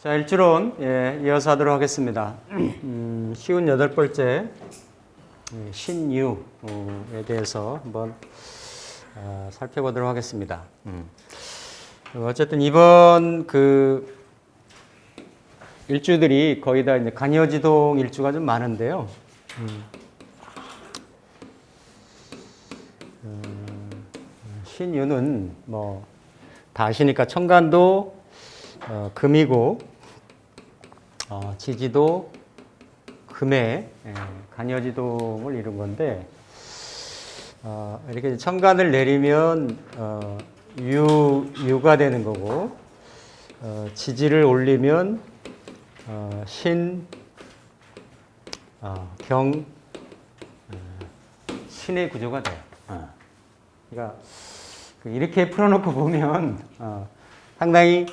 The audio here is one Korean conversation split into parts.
자, 일주론 예, 이어서 하도록 하겠습니다. 음, 쉬운 여덟 번째 예, 신유에 대해서 한번 아, 살펴보도록 하겠습니다. 음. 어쨌든 이번 그 일주들이 거의 다 이제 간여지동 일주가 좀 많은데요. 음. 어, 신유는 뭐 다 아시니까 청간도 어, 금이고 어, 지지도 금의 예, 간여지동을 이룬 건데 어, 이렇게 청간을 내리면 어, 유 유가 되는 거고 어, 지지를 올리면 어, 신, 어, 경, 어, 신의 구조가 돼요. 어. 그러니까 그 이렇게 풀어놓고 보면 어, 상당히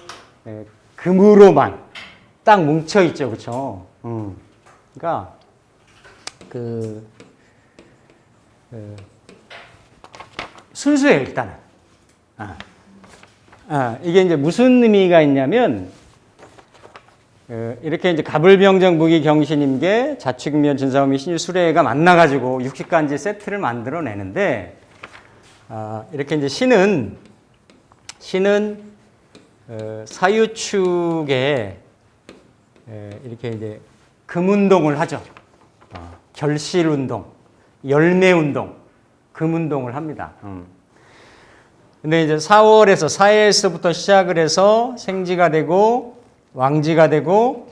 예, 금으로만 딱 뭉쳐 있죠, 그렇죠? 음. 그러니까 그, 그 순수해요, 일단은. 아. 아, 이게 이제 무슨 의미가 있냐면 그 이렇게 이제 가불병정 무기 경신임계 자축면 진사오미 신유 수레가 만나가지고 육식간지 세트를 만들어내는데 아, 이렇게 이제 신은 신은 어, 사유축에 에, 이렇게 이제 금운동을 하죠. 어, 결실운동, 열매운동, 금운동을 합니다. 음. 근데 이제 4월에서 4회에서부터 시작을 해서 생지가 되고 왕지가 되고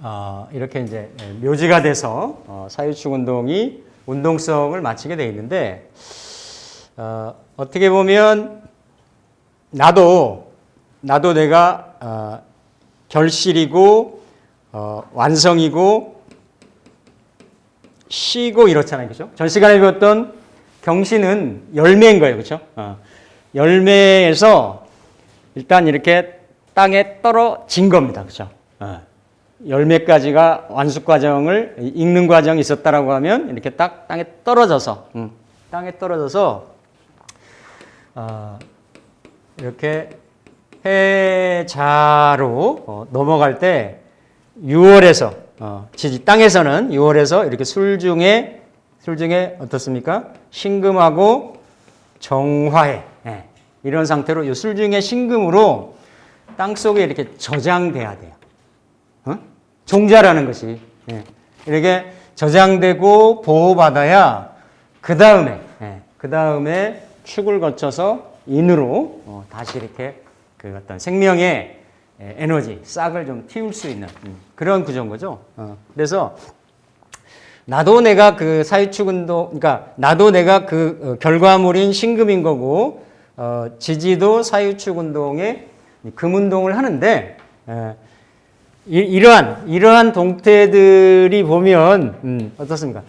어, 이렇게 이제 묘지가 돼서 어, 사유축 운동이 운동성을 마치게 돼 있는데 어, 어떻게 보면 나도 나도 내가 어, 결실이고 어, 완성이고 쉬고 이렇잖아요, 그렇죠? 전 시간에 배웠던 경신은 열매인 거예요, 그렇죠? 어, 열매에서 일단 이렇게 땅에 떨어진 겁니다, 그렇죠? 어, 열매까지가 완숙 과정을 익는 과정이 있었다라고 하면 이렇게 딱 땅에 떨어져서 음, 땅에 떨어져서 어, 이렇게 해자로 어, 넘어갈 때 6월에서 어, 지지 땅에서는 6월에서 이렇게 술 중에 술 중에 어떻습니까? 신금하고 정화해 예, 이런 상태로 이 술 중에 신금으로 땅 속에 이렇게 저장돼야 돼요. 어? 종자라는 것이 예, 이렇게 저장되고 보호받아야 그 다음에 그 다음에 축을 거쳐서 인으로 어, 다시 이렇게 그 어떤 생명의 에, 에너지 싹을 좀 틔울 수 있는 음, 그런 구조인 거죠. 어, 그래서 나도 내가 그 사유축 운동, 그러니까 나도 내가 그 어, 결과물인 신금인 거고 어, 지지도 사유축 운동의 금 운동을 하는데 에, 이, 이러한 이러한 동태들이 보면 음, 어떻습니까?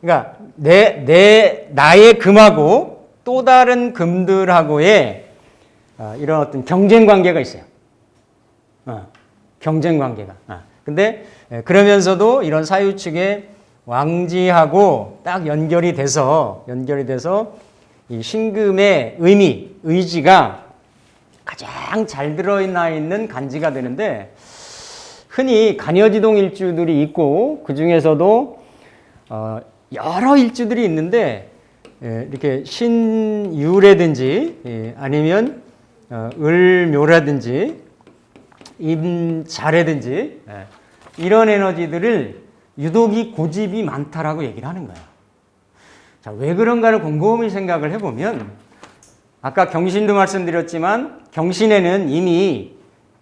그러니까 내 내 나의 금하고 또 다른 금들하고의 어, 이런 어떤 경쟁 관계가 있어요. 어, 경쟁 관계가. 어. 근데 에, 그러면서도 이런 사유 측의 왕지하고 딱 연결이 돼서 연결이 돼서 이 신금의 의미, 의지가 가장 잘 들어있나 있는 간지가 되는데 흔히 간여지동 일주들이 있고 그 중에서도 어, 여러 일주들이 있는데 예, 이렇게 신유라든지 예, 아니면 어, 을묘라든지 임자라든지 예, 이런 에너지들을 유독이 고집이 많다라고 얘기를 하는 거예요. 자, 왜 그런가를 곰곰이 생각을 해보면 아까 경신도 말씀드렸지만 경신에는 이미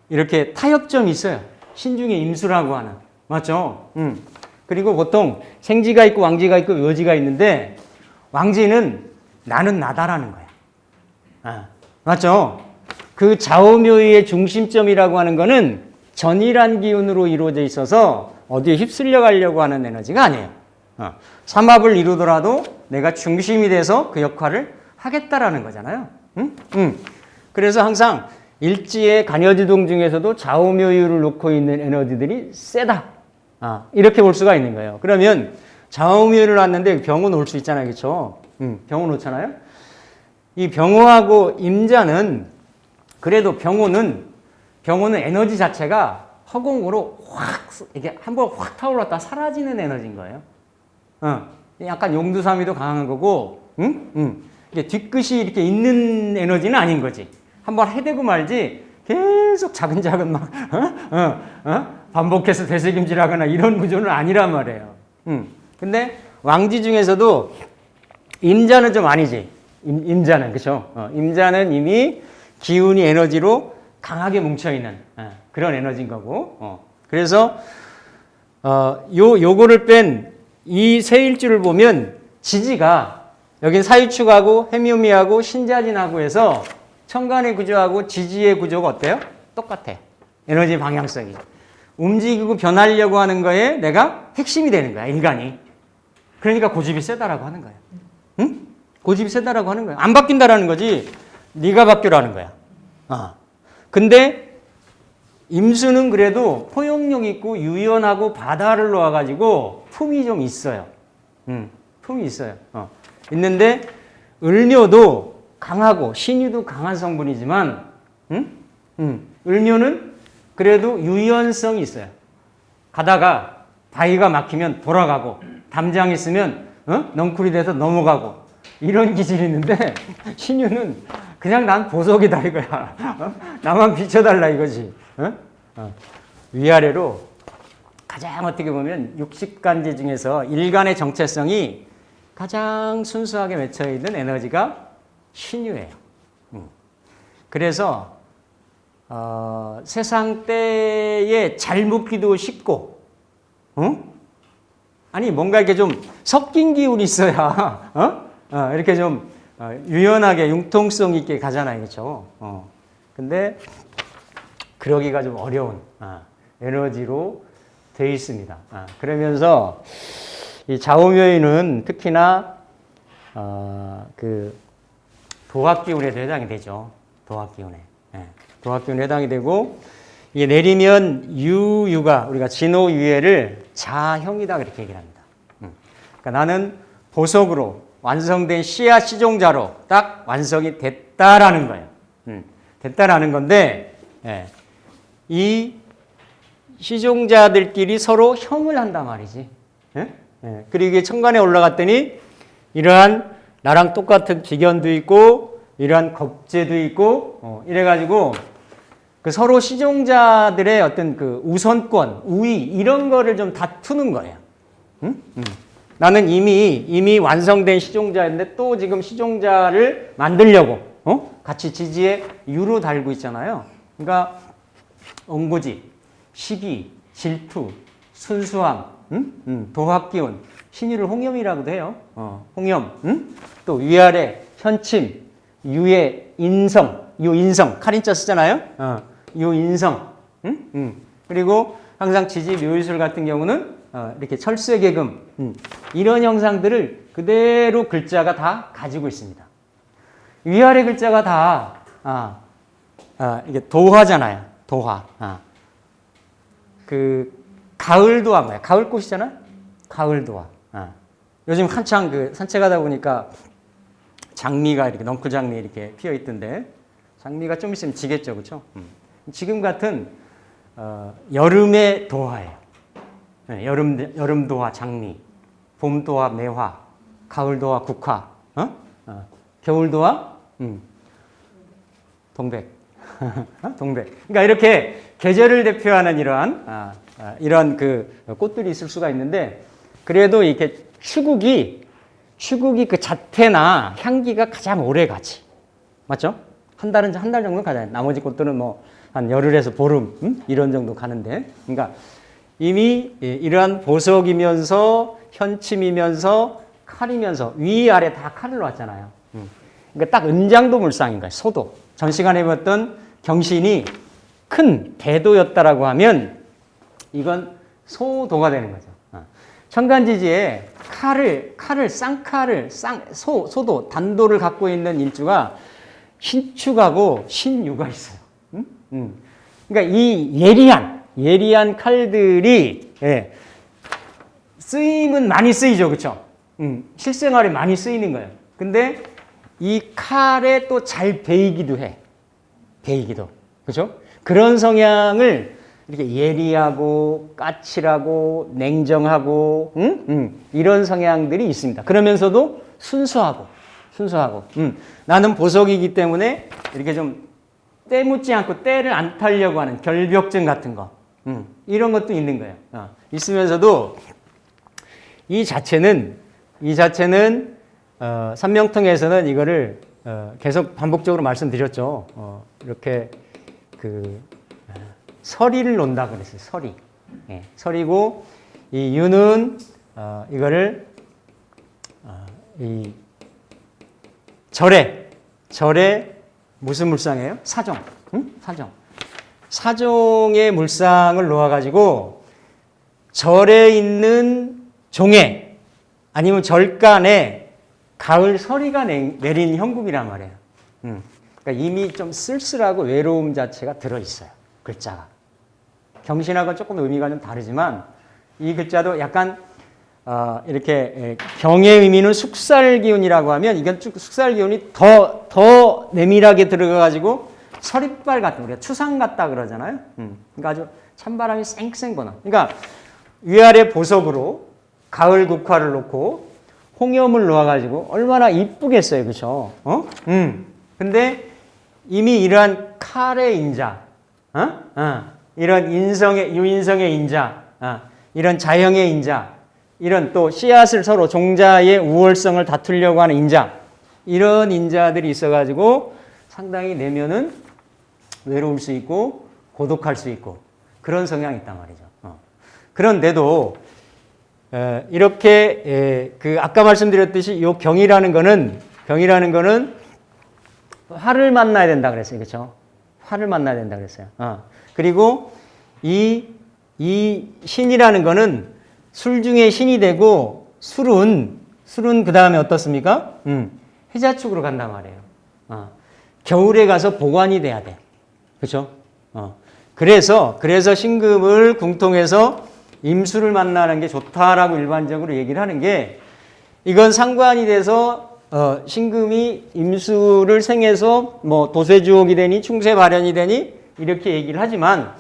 이렇게 타협점이 있어요. 신중의 임수라고 하는. 맞죠? 음. 그리고 보통 생지가 있고 왕지가 있고 묘지가 있는데 왕지는 나는 나다라는 거야. 아, 맞죠? 그 좌우묘의 중심점이라고 하는 거는 전이란 기운으로 이루어져 있어서 어디에 휩쓸려 가려고 하는 에너지가 아니에요. 어. 삼합을 이루더라도 내가 중심이 돼서 그 역할을 하겠다라는 거잖아요. 응? 응. 그래서 항상 일지의 간여지동 중에서도 좌우묘유를 놓고 있는 에너지들이 세다. 아, 이렇게 볼 수가 있는 거예요. 그러면 좌우묘를 놨는데 병호 놓을 수 있잖아요. 그렇죠? 음, 병호 놓잖아요. 이 병호하고 임자는 그래도 병호는 병호는 에너지 자체가 허공으로 확 이게 한 번 확 타올랐다 사라지는 에너지인 거예요. 어, 약간 용두사미도 강한 거고, 응? 응. 이게 뒤끝이 이렇게 있는 에너지는 아닌 거지. 한번 해대고 말지 계속 차근차근 막 어? 어? 어? 반복해서 되새김질하거나 이런 구조는 아니란 말이에요. 응. 근데 왕지 중에서도 임자는 좀 아니지. 임, 임자는 그렇죠. 어, 임자는 이미 기운이 에너지로 강하게 뭉쳐 있는 어, 그런 에너지인 거고. 어. 그래서 어, 요 요거를 뺀 이 세 일주를 보면 지지가 여긴 사유축하고 해묘미하고 신자진하고 해서 천간의 구조하고 지지의 구조가 어때요? 똑같아. 에너지 방향성이. 움직이고 변하려고 하는 거에 내가 핵심이 되는 거야, 인간이. 그러니까 고집이 세다라고 하는 거야. 응? 고집이 세다라고 하는 거야. 안 바뀐다라는 거지. 네가 바뀌라는 거야. 아. 근데 임수는 그래도 포용력 있고 유연하고 바다를 놓아가지고 품이 좀 있어요. 음, 품이 있어요. 어. 있는데 을묘도 강하고 신유도 강한 성분이지만, 음? 음, 을묘는 그래도 유연성이 있어요. 가다가 바위가 막히면 돌아가고 담장 있으면 어? 넝쿨이 돼서 넘어가고 이런 기질이 있는데 신유는 그냥 난 보석이다 이거야. 어? 나만 비춰달라 이거지. 어? 어. 위아래로 가장 어떻게 보면 육식간지 중에서 일간의 정체성이 가장 순수하게 맺혀 있는 에너지가 신유예요. 음. 그래서 어, 세상 때에 잘 묻기도 쉽고, 응? 아니 뭔가 이렇게 좀 섞인 기운이 있어야, 어? 어, 이렇게 좀 어, 유연하게 융통성 있게 가잖아요, 그렇죠? 어. 근데 그러기가 좀 어려운 아, 에너지로 되어 있습니다. 아, 그러면서 이 좌우묘인은 특히나 어, 그 도학기운에도 해당이 되죠. 도학기운에. 예, 도학기운에 해당이 되고 이게 내리면 유유가 우리가 진호유예를 자형이다 그렇게 얘기를 합니다. 음. 그러니까 나는 보석으로 완성된 씨앗 시종자로 딱 완성이 됐다라는 거예요. 음, 됐다라는 건데 예, 이 시종자들끼리 서로 형을 한단 말이지. 예? 예, 그리고 천간에 올라갔더니 이러한 나랑 똑같은 기견도 있고 이러한 겁재도 있고 어, 이래가지고 그 서로 시종자들의 어떤 그 우선권, 우위 이런 거를 좀 다투는 거예요. 응? 응. 나는 이미 이미 완성된 시종자인데 또 지금 시종자를 만들려고 어? 같이 지지에 유로 달고 있잖아요. 그러니까 옹고지, 시기, 질투, 순수함, 응? 응. 도학기운, 신유를 홍염이라고도 해요. 어, 홍염, 응? 또 위아래, 현침, 유예, 인성, 요 인성, 칼인자 쓰잖아요. 어, 요 인성, 응? 응. 그리고 항상 지지 묘유술 같은 경우는 어, 이렇게 철수의 계금 음, 이런 형상들을 그대로 글자가 다 가지고 있습니다. 위아래 글자가 다 아, 아, 이게 도화잖아요. 도화. 아. 그 가을 도화 뭐야? 가을 꽃이잖아. 가을 도화. 아. 요즘 한창 그 산책하다 보니까 장미가 이렇게 넝쿨 장미 이렇게 피어 있던데 장미가 좀 있으면 지겠죠, 그렇죠? 음. 지금 같은 어, 여름의 도화예요. 네, 여름 여름 도화 장미, 봄 도화 매화, 가을 도화 국화, 어? 어. 겨울 도화 음. 동백, 어? 동백. 그러니까 이렇게 계절을 대표하는 이러한 아, 아, 이런 그 꽃들이 있을 수가 있는데 그래도 이렇게 추국이 추국이 그 자태나 향기가 가장 오래 가지, 맞죠? 한 달은 한 달 정도 가잖아요. 나머지 꽃들은 뭐 한 열흘에서 보름 음? 이런 정도 가는데, 그러니까 이미 이러한 보석이면서 현침이면서 칼이면서 위 아래 다 칼을 놨잖아요. 음. 그러니까 딱 은장도 물상인 거예요. 소도. 전 시간에 봤던 경신이 큰 대도였다라고 하면 이건 소도가 되는 거죠. 어. 천간지지에 칼을 칼을 쌍칼을 쌍 소 소도 단도를 갖고 있는 일주가 신축하고 신유가 있어요. 음? 음. 그러니까 이 예리한 예리한 칼들이 예, 쓰임은 많이 쓰이죠, 그렇죠? 음, 실생활에 많이 쓰이는 거예요. 근데 이 칼에 또 잘 베이기도 해. 베이기도. 그죠? 그런 성향을 이렇게 예리하고 까칠하고 냉정하고 응? 응. 이런 성향들이 있습니다. 그러면서도 순수하고 순수하고 음. 나는 보석이기 때문에 이렇게 좀 때묻지 않고 때를 안 타려고 하는 결벽증 같은 거 음. 이런 것도 있는 거예요. 어. 있으면서도 이 자체는 이 자체는 어, 삼명통에서는 이거를 어, 계속 반복적으로 말씀드렸죠. 어, 이렇게 그 어, 서리를 논다 그랬어요. 서리. 예, 서리고 이 유는 어, 이거를 어, 이 절에 절에 무슨 물상이에요? 사정. 응? 사정. 사종의 물상을 놓아 가지고 절에 있는 종에 아니면 절간에 가을 서리가 내- 내린 형국이란 말이에요. 음. 그러니까 이미 좀 쓸쓸하고 외로움 자체가 들어 있어요. 글자가. 경신하고 조금 의미가 좀 다르지만 이 글자도 약간 어, 이렇게 에, 경의 의미는 숙살 기운이라고 하면 이건 쭉 숙살 기운이 더, 더 내밀하게 들어가가지고 서리발 같은 우리가 추상 같다 그러잖아요. 음. 그러니까 아주 찬바람이 쌩쌩 부는. 그러니까 위아래 보석으로 가을 국화를 놓고 홍염을 놓아가지고 얼마나 이쁘겠어요, 그렇죠? 어? 음. 근데 이미 이러한 칼의 인자, 어? 어. 이런 인성의 유인성의 인자, 어. 이런 자형의 인자, 이런 또 씨앗을 서로 종자의 우월성을 다투려고 하는 인자, 이런 인자들이 있어가지고 상당히 내면은 외로울 수 있고 고독할 수 있고 그런 성향이 있단 말이죠. 어. 그런데도 에, 이렇게 에, 그 아까 말씀드렸듯이 요 경이라는 거는 경이라는 거는 화를 만나야 된다 그랬어요, 그렇죠? 화를 만나야 된다 그랬어요. 어. 그리고 이 이 신이라는 거는 술 중에 신이 되고 술은 술은 그 다음에 어떻습니까? 음, 해자 축으로 간단 말이에요. 어. 겨울에 가서 보관이 돼야 돼. 그렇죠? 어. 그래서 그래서 신금을 궁통해서 임수를 만나는 게 좋다라고 일반적으로 얘기를 하는 게 이건 상관이 돼서 어, 신금이 임수를 생해서 뭐 도세주옥이 되니 충세 발현이 되니 이렇게 얘기를 하지만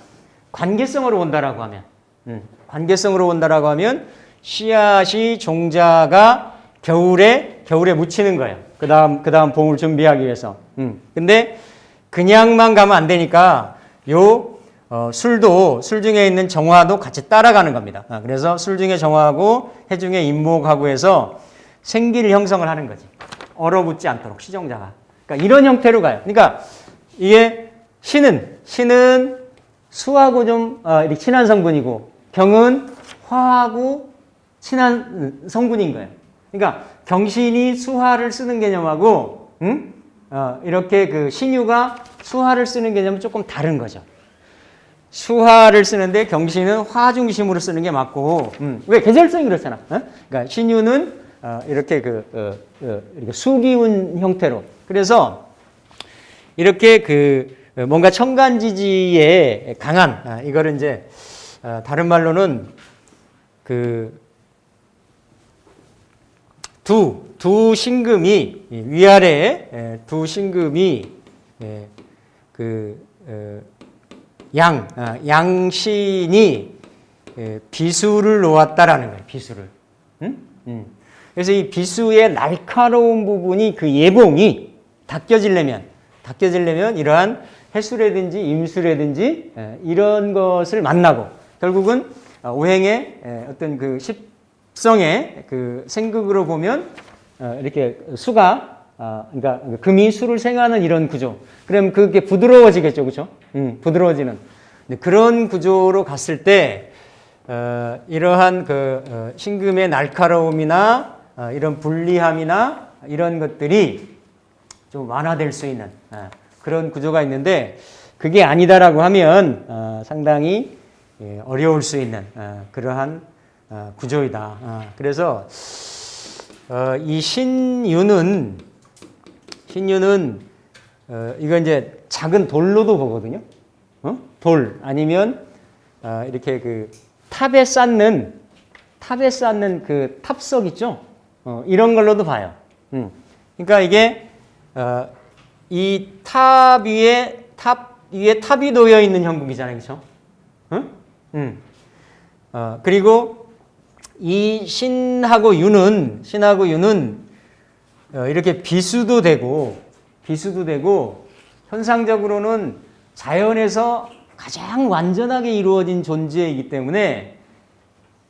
관계성으로 본다라고 하면 음, 관계성으로 본다라고 하면 씨앗이 종자가 겨울에 겨울에 묻히는 거예요. 그다음 그다음 봄을 준비하기 위해서. 음. 근데 그냥만 가면 안 되니까 요 어, 술도 술 중에 있는 정화도 같이 따라가는 겁니다. 아, 그래서 술 중에 정화하고 해 중에 임목하고 해서 생기를 형성을 하는 거지. 얼어붙지 않도록 시종자가. 그러니까 이런 형태로 가요. 그러니까 이게 신은 신은 수하고 좀 어, 이렇게 친한 성분이고 경은 화하고 친한 성분인 거예요. 그러니까 경신이 수화를 쓰는 개념하고 응? 어, 이렇게 그 신유가 수화를 쓰는 개념은 조금 다른 거죠. 수화를 쓰는데 경신은 화 중심으로 쓰는 게 맞고 음, 왜 계절성이 그렇잖아. 어? 그러니까 신유는 어, 이렇게 그 어, 어, 이렇게 수기운 형태로 그래서 이렇게 그 뭔가 청간지지에 강한 아, 이거를 이제 어, 다른 말로는 그 두, 두 신금이 이 위아래에 에, 두 신금이 에, 그 어, 양, 아, 양신이 에, 비수를 놓았다라는 거예요. 비수를. 그래서 이 비수의 날카로운 부분이 그 예봉이 닦여지려면 닦여지려면 이러한 해수라든지 임수라든지 에, 이런 것을 만나고 결국은 어, 오행의 에, 어떤 그 십성의 그 생극으로 보면 어, 이렇게 수가 아, 그러니까 금이 수를 생하는 이런 구조. 그럼 그게 부드러워지겠죠, 그렇죠? 음, 부드러워지는. 그런 구조로 갔을 때 어, 이러한 그 어, 신금의 날카로움이나 어, 이런 불리함이나 이런 것들이 좀 완화될 수 있는 어, 그런 구조가 있는데 그게 아니다라고 하면 어, 상당히 예, 어려울 수 있는 어, 그러한 어, 구조이다. 어, 그래서 어, 이 신유는 신유는 어, 이거 이제 작은 돌로도 보거든요. 어? 돌 아니면 어, 이렇게 그 탑에 쌓는 탑에 쌓는 그 탑석 있죠? 어, 이런 걸로도 봐요. 음. 그러니까 이게 어, 이 탑 위에 탑 위에 탑이 놓여 있는 형국이잖아요, 그렇죠? 응? 음. 어, 그리고 이 신하고 유는 신하고 유는 어, 이렇게 비수도 되고 비수도 되고 현상적으로는 자연에서 가장 완전하게 이루어진 존재이기 때문에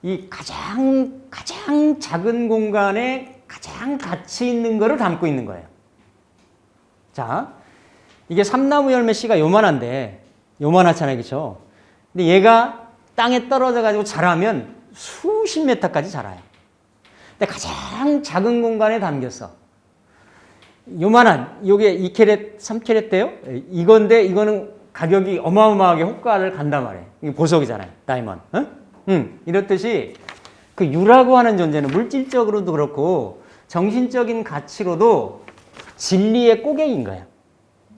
이 가장 가장 작은 공간에 가장 가치 있는 거를 담고 있는 거예요. 자, 이게 삼나무 열매 씨가 요만한데 요만하잖아요, 그렇죠? 근데 얘가 땅에 떨어져 가지고 자라면 수십 메타까지 자라요. 근데 가장 작은 공간에 담겼어. 요만한 요게 2캐렛, 3캐렛 돼요? 이건데 이거는 가격이 어마어마하게 호가를 간단 말이에요. 이게 보석이잖아요. 다이먼. 응? 응. 이렇듯이 그 유라고 하는 존재는 물질적으로도 그렇고 정신적인 가치로도 진리의 꼬갱인 거예요.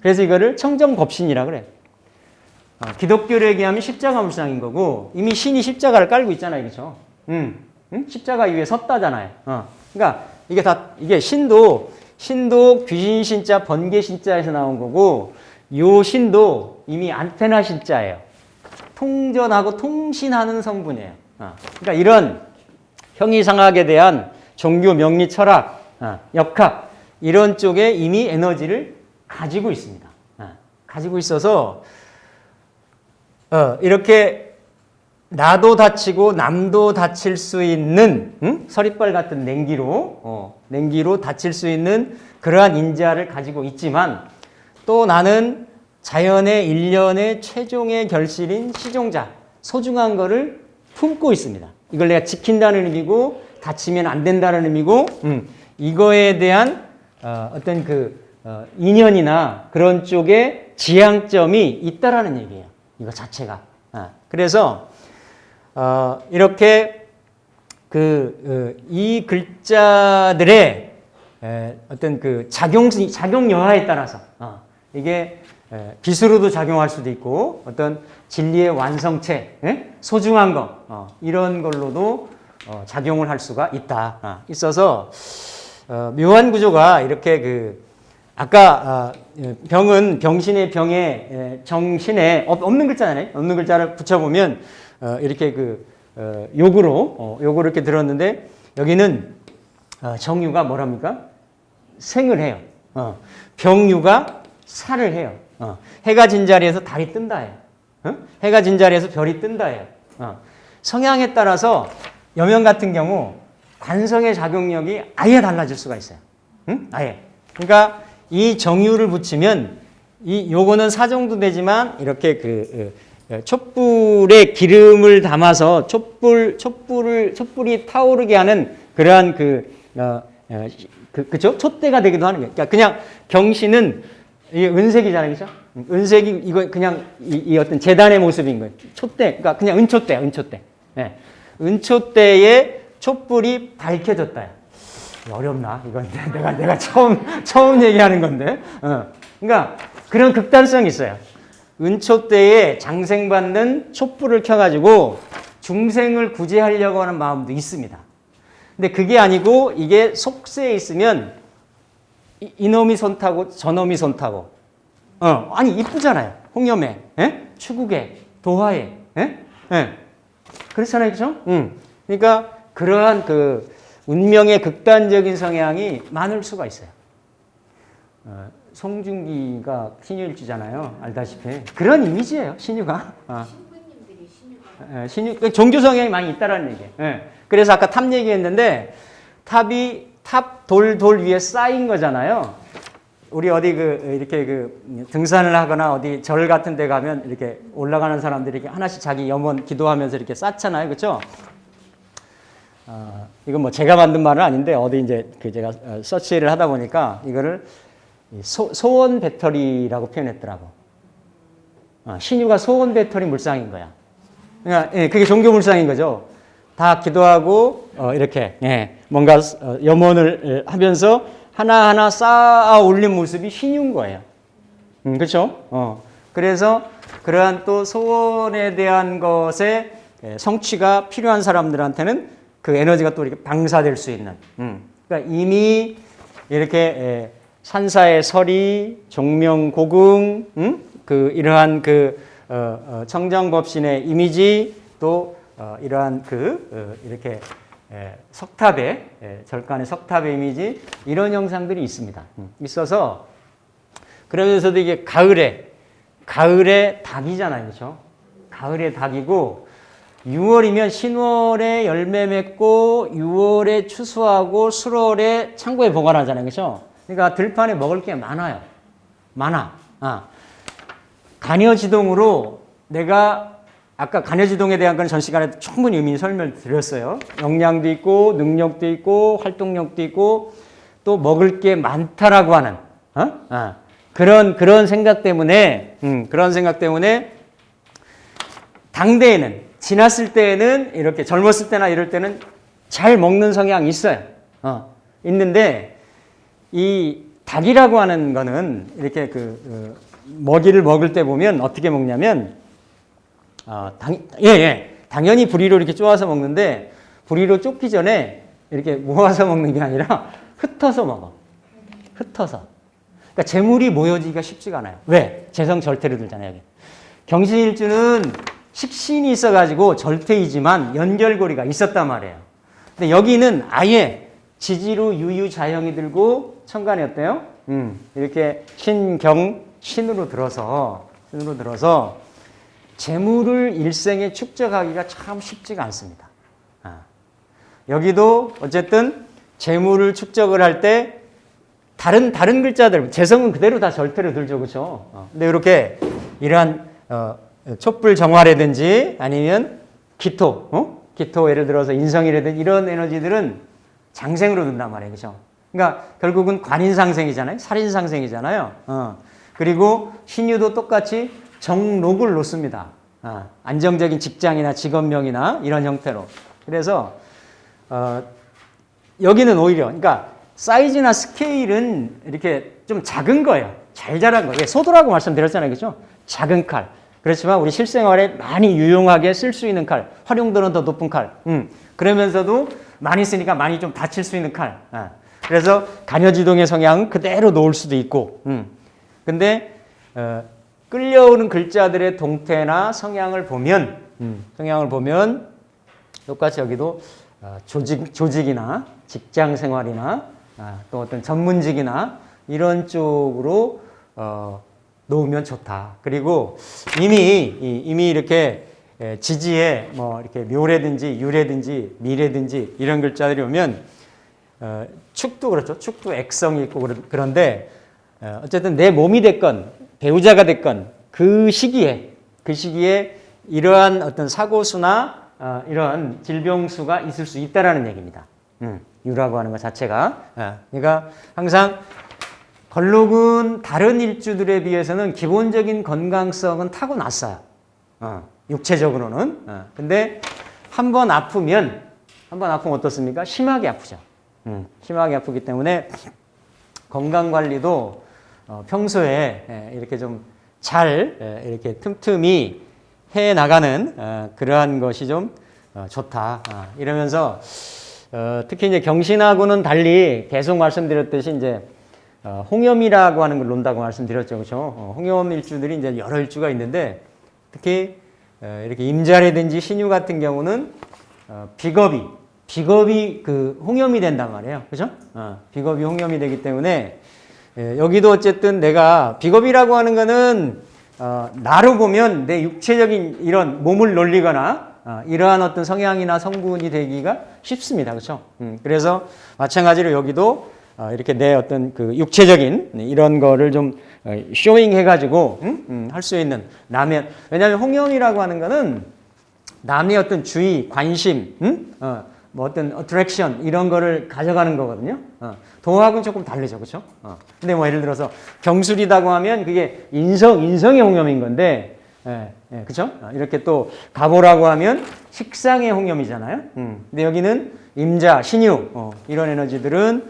그래서 이거를 청정법신이라 그래요. 어, 기독교를 얘기하면 십자가 물상인 거고 이미 신이 십자가를 깔고 있잖아요, 그렇죠? 음, 음? 십자가 위에 섰다잖아요. 어. 그러니까 이게 다 이게 신도 신도 귀신 신자 번개 신자에서 나온 거고 요 신도 이미 안테나 신자예요. 통전하고 통신하는 성분이에요. 어. 그러니까 이런 형이상학에 대한 종교 명리 철학, 어, 역학 이런 쪽에 이미 에너지를 가지고 있습니다. 어, 가지고 있어서 어, 이렇게 나도 다치고 남도 다칠 수 있는 응? 서리빨 같은 냉기로 어, 냉기로 다칠 수 있는 그러한 인자를 가지고 있지만 또 나는 자연의 일련의 최종의 결실인 시종자 소중한 거를 품고 있습니다. 이걸 내가 지킨다는 의미고 다치면 안 된다는 의미고 음, 이거에 대한 어, 어떤 그 어, 인연이나 그런 쪽에 지향점이 있다라는 얘기예요. 이거 자체가. 아, 그래서 어, 이렇게 그이 글자들의 에, 어떤 그 작용 작용 여하에 따라서 어, 이게 에, 빛으로도 작용할 수도 있고 어떤 진리의 완성체, 에? 소중한 거 어, 이런 걸로도 어, 작용을 할 수가 있다. 아, 있어서 어, 묘한 구조가 이렇게 그 아까 어, 병은 병신의 병에 에, 정신에 없- 없는 글자잖아요. 없는 글자를 붙여보면 어, 이렇게 그 어, 욕으로 어, 욕으로 이렇게 들었는데 여기는 어, 정유가 뭐랍니까? 생을 해요. 어, 병유가 살을 해요. 어, 해가 진 자리에서 달이 뜬다 해요. 어? 해가 진 자리에서 별이 뜬다 해요. 어, 성향에 따라서 여명 같은 경우 관성의 작용력이 아예 달라질 수가 있어요. 응? 아예. 그러니까 이 정유를 붙이면 이 요거는 사정도 되지만 이렇게 그 어, 촛불에 기름을 담아서 촛불 촛불을 촛불이 타오르게 하는 그러한 그 어, 어, 그 그죠? 촛대가 되기도 하는 거예요. 그러니까 그냥 경신은 은색이잖아요, 그죠? 은색이 이거 그냥 이, 이 어떤 재단의 모습인 거예요. 촛대, 그러니까 그냥 은촛대, 은촛대. 예. 은촛대에 촛불이 밝혀졌다. 어렵나? 이건 내가 내가 처음 처음 얘기하는 건데. 어. 그러니까 그런 극단성이 있어요. 은초대에 장생받는 촛불을 켜가지고 중생을 구제하려고 하는 마음도 있습니다. 근데 그게 아니고 이게 속세에 있으면 이- 이놈이 손 타고 저놈이 손 타고 어 아니 이쁘잖아요 홍염에 예? 추국에 도화에 예? 예. 그렇잖아요 그죠? 응. 그러니까 그러한 그 운명의 극단적인 성향이 많을 수가 있어요. 어, 송중기가 신유일주잖아요. 알다시피 그런 이미지예요. 신유가. 어. 신부님들이 신유가 예, 신유 그 종교 성향이 많이 있다라는 얘기예요. 예. 그래서 아까 탑 얘기했는데 탑이 탑 돌 돌 위에 쌓인 거잖아요. 우리 어디 그 이렇게 그 등산을 하거나 어디 절 같은 데 가면 이렇게 올라가는 사람들이 이렇게 하나씩 자기 염원 기도하면서 이렇게 쌓잖아요. 그렇죠? 어, 이건 뭐 제가 만든 말은 아닌데 어디 이제 그 제가 어, 서치를 하다 보니까 이거를 이 소, 소원 배터리라고 표현했더라고. 어, 신유가 소원 배터리 물상인 거야. 그러니까 예, 그게 종교 물상인 거죠. 다 기도하고 어, 이렇게 예, 뭔가 어, 염원을 예, 하면서 하나하나 쌓아 올린 모습이 신유인 거예요. 음, 그렇죠? 어. 그래서 그러한 또 소원에 대한 예, 성취가 필요한 사람들한테는 그 에너지가 또 이렇게 방사될 수 있는. 음. 그러니까 이미 이렇게 에, 산사의 서리, 종명 고궁, 음? 그 이러한 그 어, 어, 청정법신의 이미지 또 어, 이러한 그 어, 이렇게 에, 석탑의 에, 절간의 석탑의 이미지 이런 형상들이 있습니다. 음. 있어서 그러면서도 이게 가을에 가을에 닭이잖아요, 그렇죠? 가을에 닭이고 6월이면 신월에 열매 맺고 6월에 추수하고 수월에 창고에 보관하잖아요, 그렇죠? 그러니까 들판에 먹을 게 많아요, 많아. 아. 간여지동으로 내가 아까 간여지동에 대한 건 전 시간에 충분히 의미 설명드렸어요. 역량도 있고 능력도 있고 활동력도 있고 또 먹을 게 많다라고 하는 어? 아, 그런 그런 생각 때문에 음, 그런 생각 때문에 당대에는 지났을 때에는 이렇게 젊었을 때나 이럴 때는 잘 먹는 성향이 있어요. 어, 있는데 이 닭이라고 하는 거는 이렇게 그 어, 먹이를 먹을 때 보면 어떻게 먹냐면 어, 당, 예, 예. 당연히 부리로 이렇게 쪼아서 먹는데 부리로 쫓기 전에 이렇게 모아서 먹는 게 아니라 흩어서 먹어. 흩어서. 그러니까 재물이 모여지기가 쉽지가 않아요. 왜? 재성 절태를 들잖아요. 경신일주는 식신이 있어가지고 절태이지만 연결고리가 있었단 말이에요. 근데 여기는 아예 지지로 유유자형이 들고 천간이 어때요? 음, 이렇게 신경 신으로 들어서 신으로 들어서 재물을 일생에 축적하기가 참 쉽지가 않습니다. 아. 여기도 어쨌든 재물을 축적을 할 때 다른 다른 글자들 재성은 그대로 다 절대로 들죠, 그렇죠? 어. 근데 이렇게 이러한 어, 촛불 정화라든지 아니면 기토, 어? 기토 예를 들어서 인성이라든지 이런 에너지들은 장생으로 든단 말이에요, 그렇죠? 그러니까 결국은 관인상생이잖아요, 살인상생이잖아요. 어. 그리고 신유도 똑같이 정록을 놓습니다. 아, 안정적인 직장이나 직업명이나 이런 형태로. 그래서 어, 여기는 오히려 그러니까 사이즈나 스케일은 이렇게 좀 작은 거예요. 잘 자란 거예요. 소도라고 말씀드렸잖아요. 그죠? 작은 칼. 그렇지만 우리 실생활에 많이 유용하게 쓸 수 있는 칼. 활용도는 더 높은 칼. 음. 그러면서도 많이 쓰니까 많이 좀 다칠 수 있는 칼. 아. 그래서 간여지동의 성향은 그대로 놓을 수도 있고. 음. 근데 어, 끌려오는 글자들의 동태나 성향을 보면 음, 성향을 보면 똑같이 여기도 어, 조직 조직이나 직장 생활이나 아, 또 어떤 전문직이나 이런 쪽으로 어, 놓으면 좋다. 그리고 이미 이- 이미 이렇게 에, 지지에 뭐 이렇게 묘라든지 유라든지 미라든지 이런 글자들이 오면 어, 축도 그렇죠. 축도 액성이 있고 그런- 그런데 어, 어쨌든 내 몸이 됐건 배우자가 됐건 그 시기에 그 시기에 이러한 어떤 사고수나 어, 이런 질병수가 있을 수 있다라는 얘기입니다. 음, 유라고 하는 것 자체가. 어, 그러니까 항상 걸록은 다른 일주들에 비해서는 기본적인 건강성은 타고났어요. 어, 육체적으로는. 어, 근데 한 번 아프면 한 번 아프면 어떻습니까? 심하게 아프죠. 음, 심하게 아프기 때문에 건강 관리도 어, 평소에 에, 이렇게 좀 잘 이렇게 틈틈이 해 나가는 어, 그러한 것이 좀 어, 좋다. 아, 이러면서 어, 특히 이제 경신하고는 달리 계속 말씀드렸듯이 이제 어, 홍염이라고 하는 걸 논다고 말씀드렸죠, 그렇죠? 어, 홍염 일주들이 이제 여러 일주가 있는데 특히 어, 이렇게 임자라든지 신유 같은 경우는 어, 비겁이 비겁이 그 홍염이 된단 말이에요, 그렇죠? 어, 비겁이 홍염이 되기 때문에 예, 여기도 어쨌든 내가 비겁이라고 하는 거는 어, 나로 보면 내 육체적인 이런 몸을 놀리거나 어, 이러한 어떤 성향이나 성분이 되기가 쉽습니다. 그렇죠? 음, 그래서 마찬가지로 여기도 어, 이렇게 내 어떤 그 육체적인 이런 거를 좀 어, 쇼잉 해가지고 음? 음, 할수 있는 남의 왜냐하면 홍염이라고 하는 거는 남의 어떤 주의, 관심, 음? 어, 뭐 어떤 어트랙션 이런 거를 가져가는 거거든요. 어, 동하고는 조금 다르죠, 그렇죠? 어. 근데 뭐 예를 들어서 경술이라고 하면 그게 인성, 인성의 홍염인 건데, 예, 예, 그렇죠? 어, 이렇게 또 가보라고 하면 식상의 홍염이잖아요. 음. 근데 여기는 임자, 신유 어, 이런 에너지들은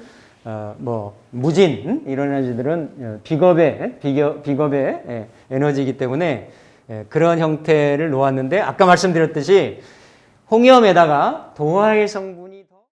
어, 뭐 무진 음? 이런 에너지들은 어, 비겁의 비겨, 비겁의 예, 에너지이기 때문에 예, 그런 형태를 놓았는데 아까 말씀드렸듯이 홍염에다가 도화의 성분이 더